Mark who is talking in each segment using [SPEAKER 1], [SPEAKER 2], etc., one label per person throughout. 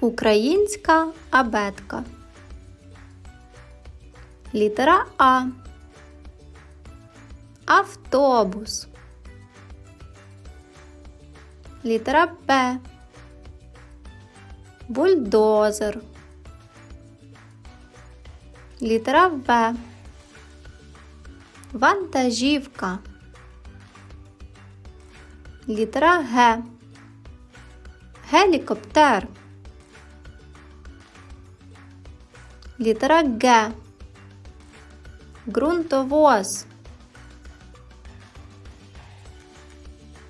[SPEAKER 1] Українська абетка. Літера А. Автобус. Літера Б. Бульдозер. Літера В. Вантажівка. Літера Г. Гелікоптер. Літера Г. Ґрунтовоз.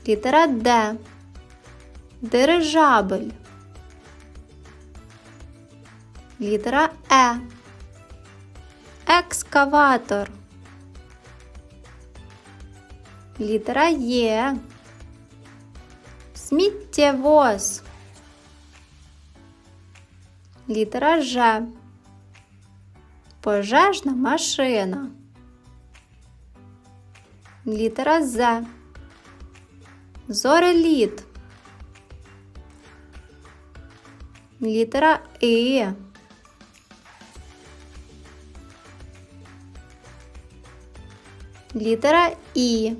[SPEAKER 1] Літера Д. Дирижабель. Літера Е. Екскаватор. Літера Є. Сміттєвоз. Літера Ж. Пожежна машина. Літера З. Зореліт. Літера І. Літера І.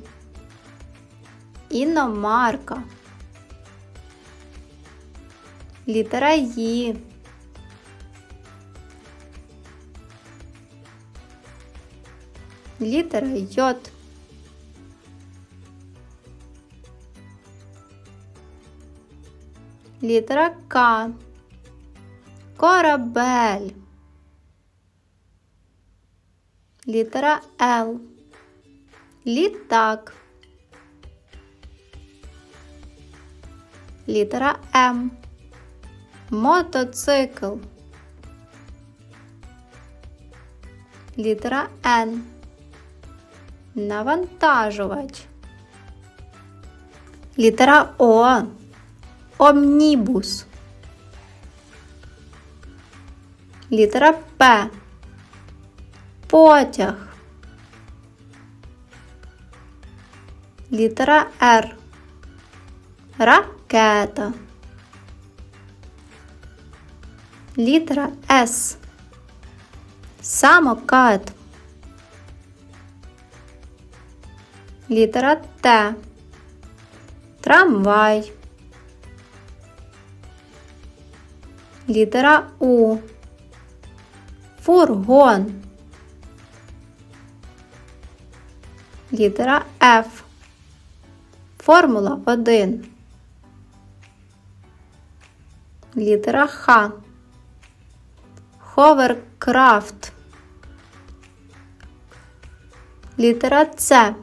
[SPEAKER 1] Іномарка. Літера Ї. Літера Йод. Літера К. Корабель. Літера Л. Літак. Літера М. Мотоцикл. Літера Н. Навантажувач. Літера О. Омнібус. Літера П. Потяг. Літера Р. Ракета. Літера С. Самокат. Літера Т. Трамвай. Літера У. Фургон. Літера Ф. Формула 1. Літера Х. Ховеркрафт. Літера С.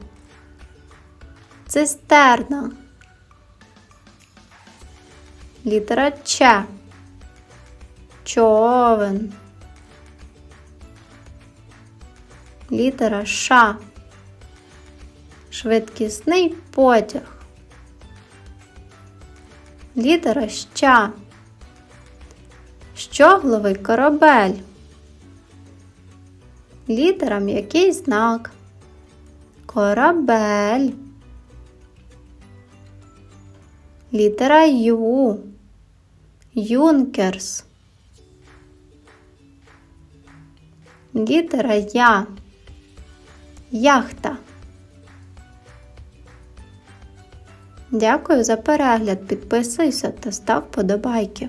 [SPEAKER 1] Цистерна. Літера Ч. Човен. Літера Ш. Швидкісний потяг. Літера Щ. Щогловий корабель. Літера м'який знак. Корабель. Літера Ю. Юнкерс. Літера Я. Яхта. Дякую за перегляд. Підписуйся та став подобайки.